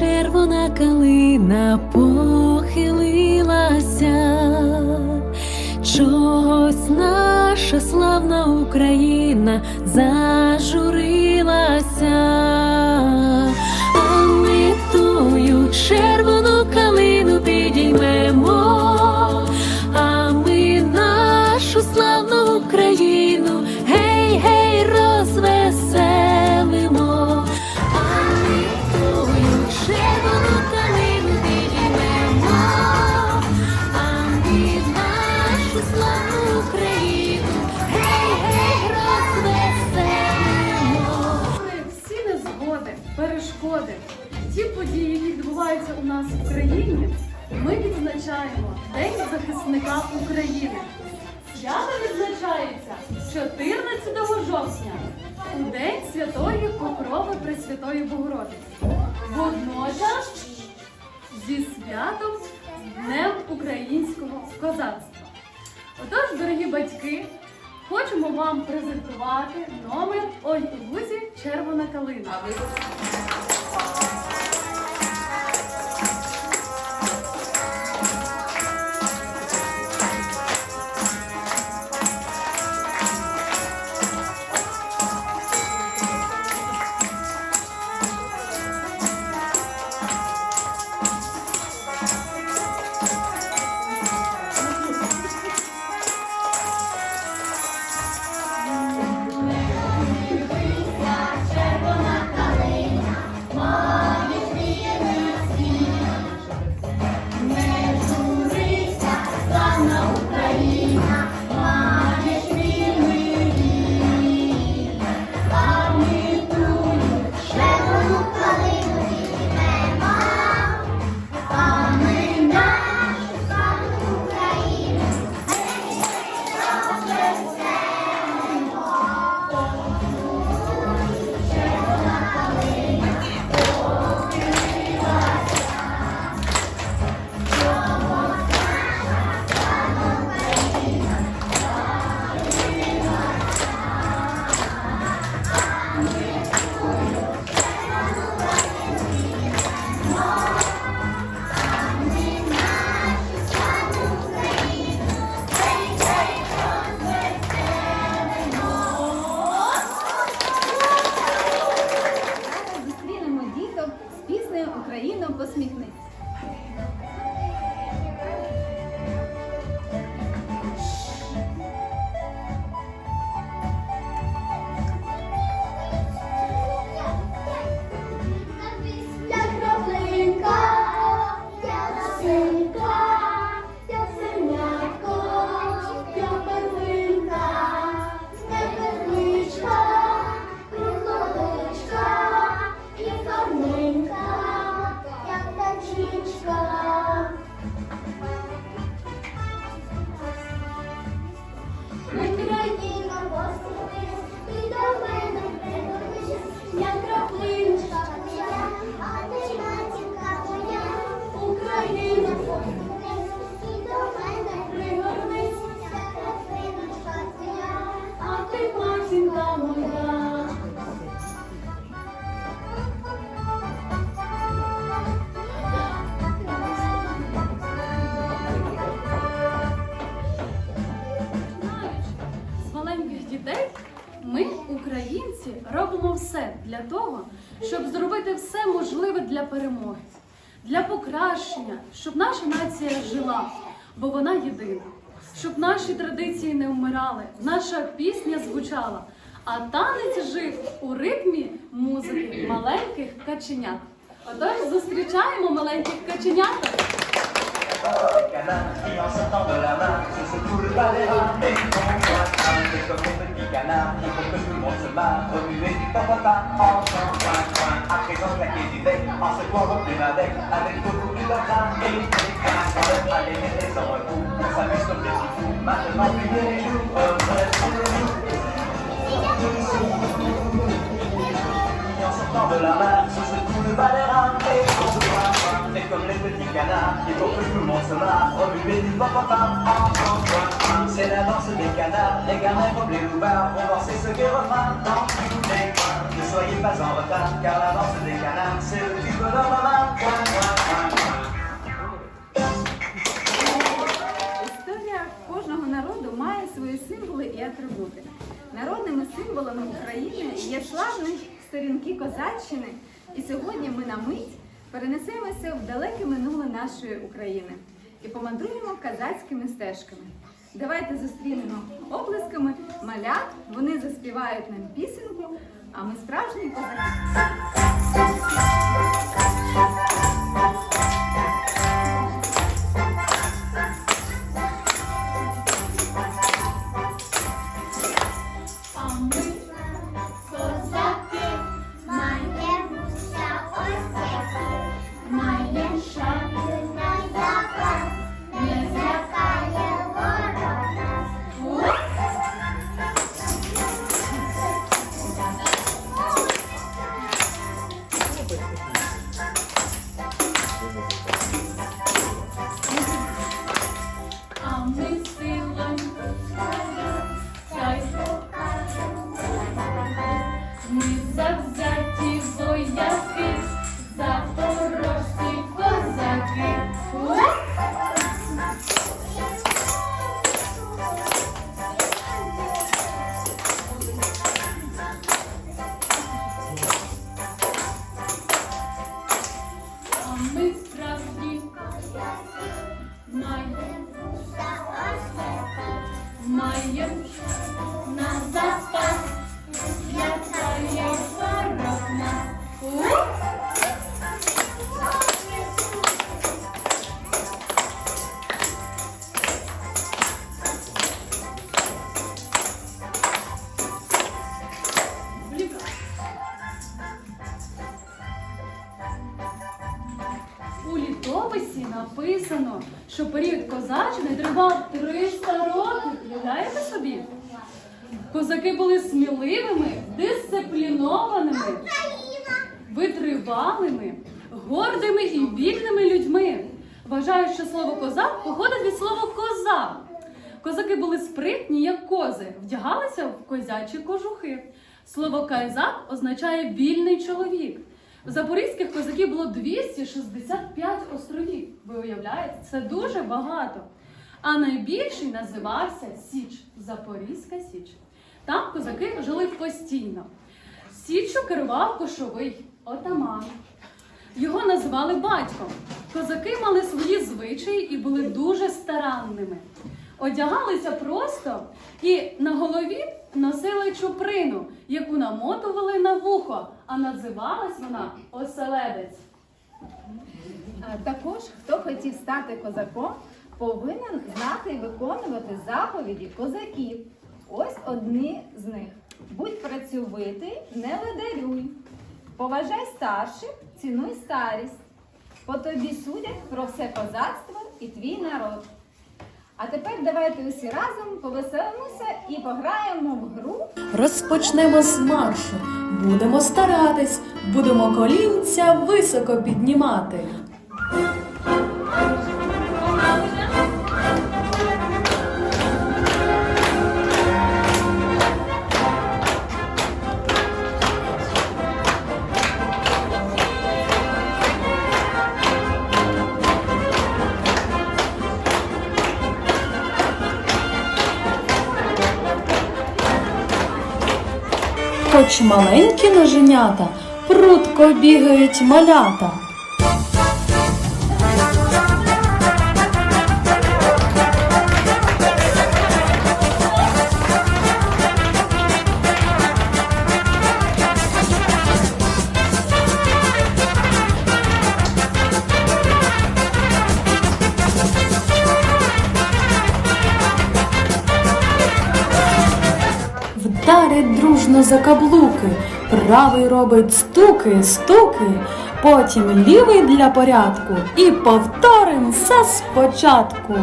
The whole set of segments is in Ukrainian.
червона калина похилилася, чогось наша славна Україна зажурилася, а ми тою червону відзначаємо День захисника України. Свято відзначається 14 жовтня, у День Святої Покрови Пресвятої Богородиці. Водночас зі святом Днем українського козацтва. Отож, дорогі батьки, хочемо вам презентувати номер Ой у вузі Червона калина. Для того, щоб зробити все можливе для перемоги, для покращення, щоб наша нація жила, бо вона єдина, щоб наші традиції не вмирали, наша пісня звучала, а танець жив у ритмі музики маленьких каченят. Отож, зустрічаємо маленьких каченят. matin en chantant. À présent, la quédité, en se croirant plus avec, avec beaucoup de temps et des. Allez, mettez en recours, on s'amuse comme des petits fous. Maintenant, payez les En sortant de la mer, sous ce coup de et on. Et comme les petits canards, il faut que tout le monde se marre, remuer du papa en. C'est la danse des canards, les gamins comme les loupards vont danser ce qui refrain dans les soyez pas en retard, car la danse des canards, c'est le tube de maman. Історія кожного народу має свої символи і атрибути. Народними символами України є славні сторінки козаччини, і сьогодні ми на мить перенесемося в далеке минуле нашої України і помандруємо казацькими стежками. Давайте зустрінемо оплесками малят, вони заспівають нам пісенку, а ми справжні козаки. Тривав 300 років. Уявляєте собі? Козаки були сміливими, дисциплінованими, витривалими, гордими і вільними людьми. Вважають, що слово козак походить від слова коза. Козаки були спритні, як кози, вдягалися в козячі кожухи. Слово кайзак означає вільний чоловік. В запорізьких козаків було 265 островів. Ви уявляєте? Це дуже багато. А найбільший називався Січ, Запорізька Січ. Там козаки жили постійно. Січчю керував кошовий отаман. Його назвали батьком. Козаки мали свої звичаї і були дуже старанними. Одягалися просто і на голові носили чуприну, яку намотували на вухо, а називалась вона оселедець. Також, хто хотів стати козаком, повинен знати і виконувати заповіді козаків. Ось одні з них: будь працьовитий, не ледарюй. Поважай старших, цінуй старість. По тобі судять про все козацтво і твій народ. А тепер давайте усі разом повеселимося і пограємо в гру Розпочнемо з маршу. Будемо старатись, будемо колінця високо піднімати. Хоч маленькі ноженята, прудко бігають малята. Вдарить дружно за каблуки, правий робить стуки, стуки, потім лівий для порядку. І повторим все спочатку.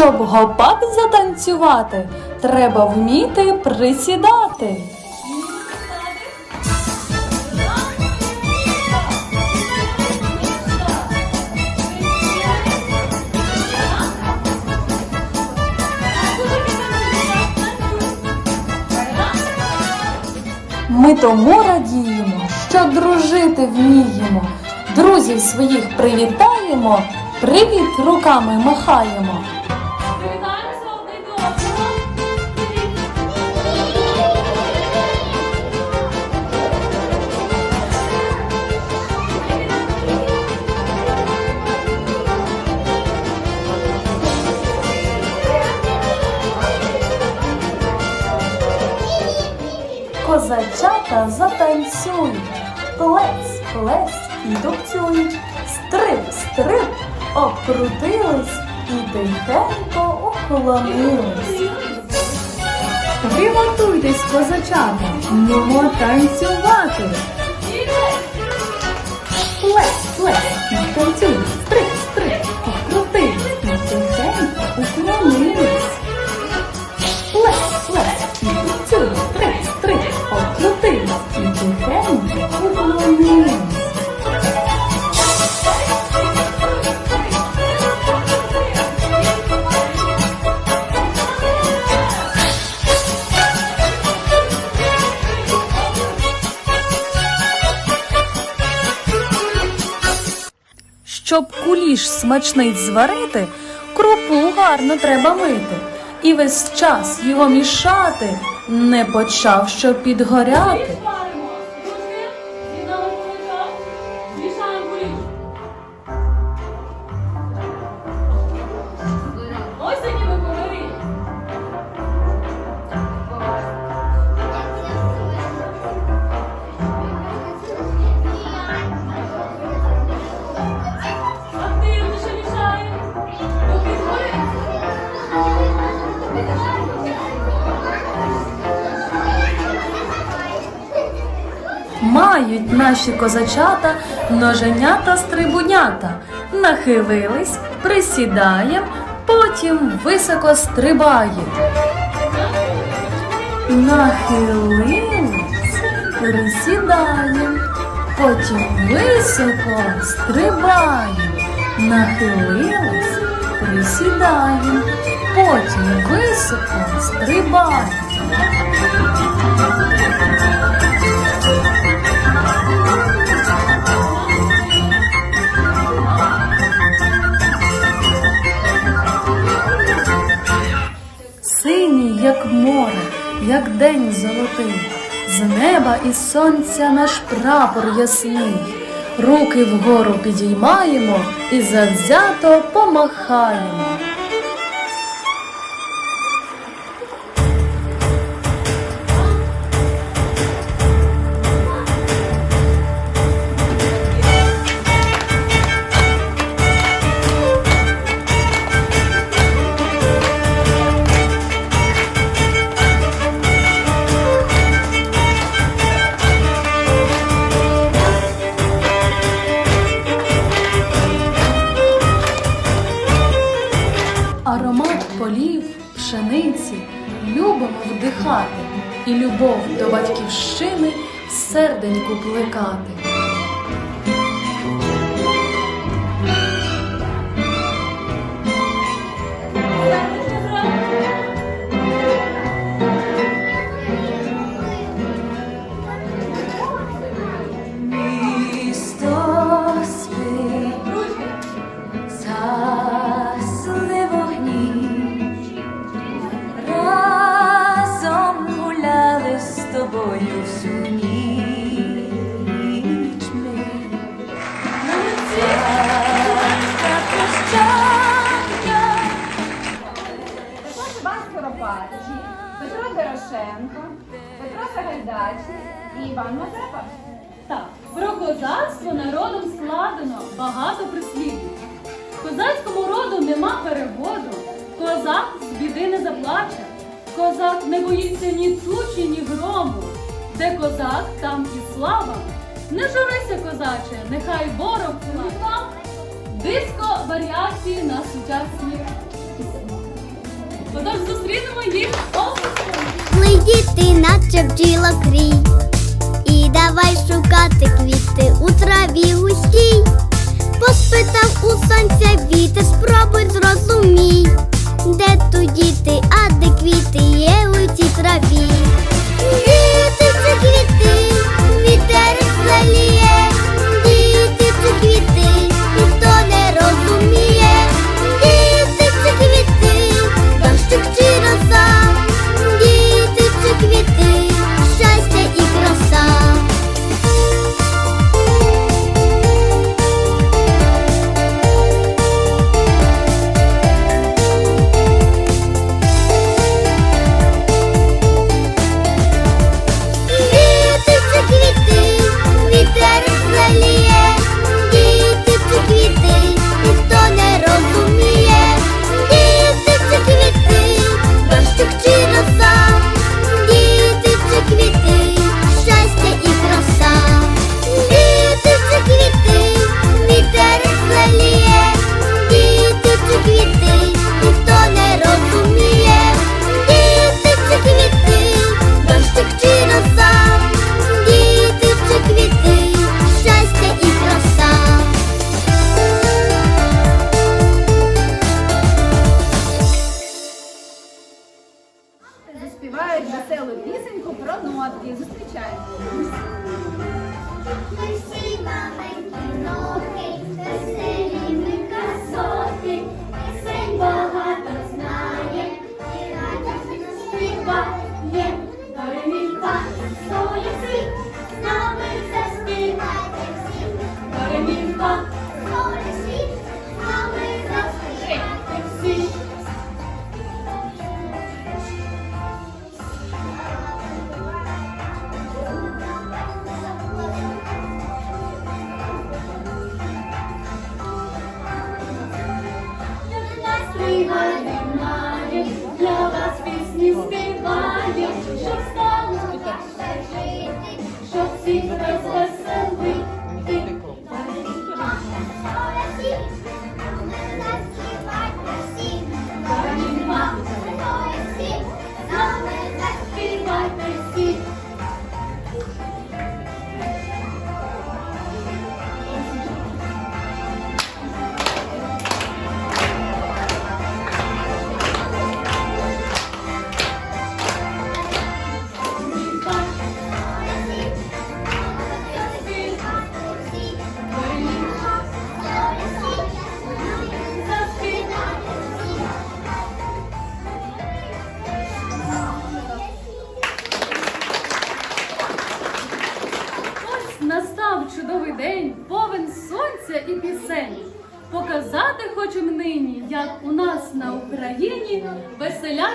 Щоб гопак затанцювати, треба вміти присідати. Ми тому радіємо, що дружити вміємо. Друзів своїх привітаємо, привіт руками махаємо. Козачата затанцюють, плес, плес і дубцюють, стрип, стрип, обкрутились і тихенько уклонились. Приготуйтесь, козачата, нумо танцювати. Плес, плес, танцюй, стрип, стрип, обкрутились і тихенько уклонились. Щоб куліш смачний зварити, крупу гарно треба мити. І весь час його мішати, не почав, щоб підгоряти. Мають наші козачата ноженята стрибунята. Нахилились, присідаєм, потім високо стрибаєм. Нахилились, присідаєм, потім високо стрибаєм. Нахилились, присідаєм, потім високо стрибаєм. Як море, як день золотий, з неба і сонця наш прапор ясний. Руки вгору підіймаємо і завзято помахаємо. Полів, пшениці любимо вдихати і любов до батьківщини серденьку плекати. Тобою всю ніч ми. Та прощання Петро Іван Скоропадський, Петро Дорошенко, Петро Сагайдачний і Іван Мазепа. Так, про козацтво народом складено багато прислів'їв. Козацькому роду нема переводу, козак з біди не заплаче, козак не боїться ні тучі, ні грому. Де козак, там і слава. Не журися, козаче, нехай ворог вам. Диско варіації на сучасні пісні. Отож зустрінемо їх. Плий діти, наче бджіла крій. І давай шукати квіти у траві густій. Поспитав у сонця вітер, спробуй зрозумій, де тут діти, а де квіти? Є у цій траві. Діти це квіти, вітер заліє, діти це квіти,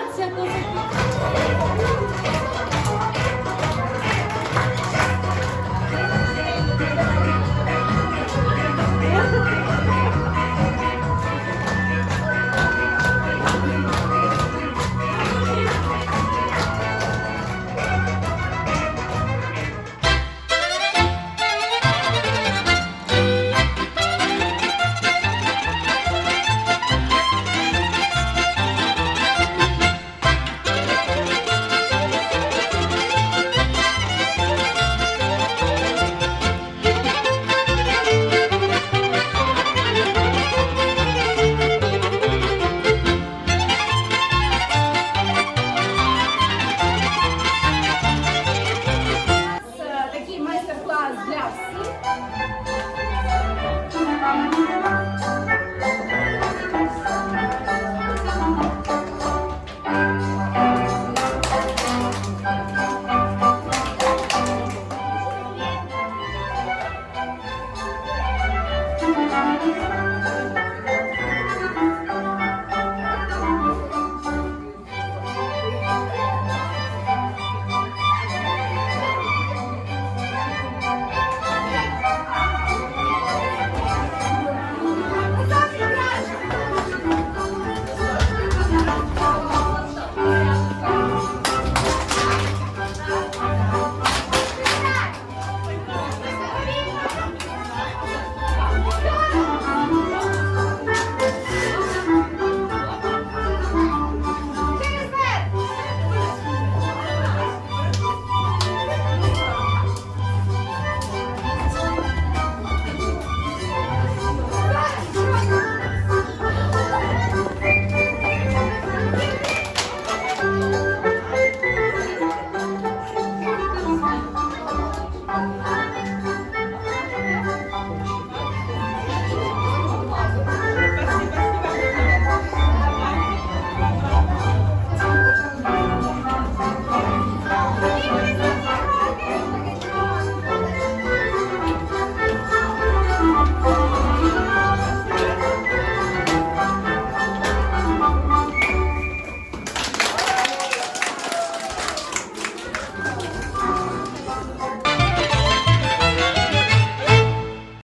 нас на Україні веселяться козаки.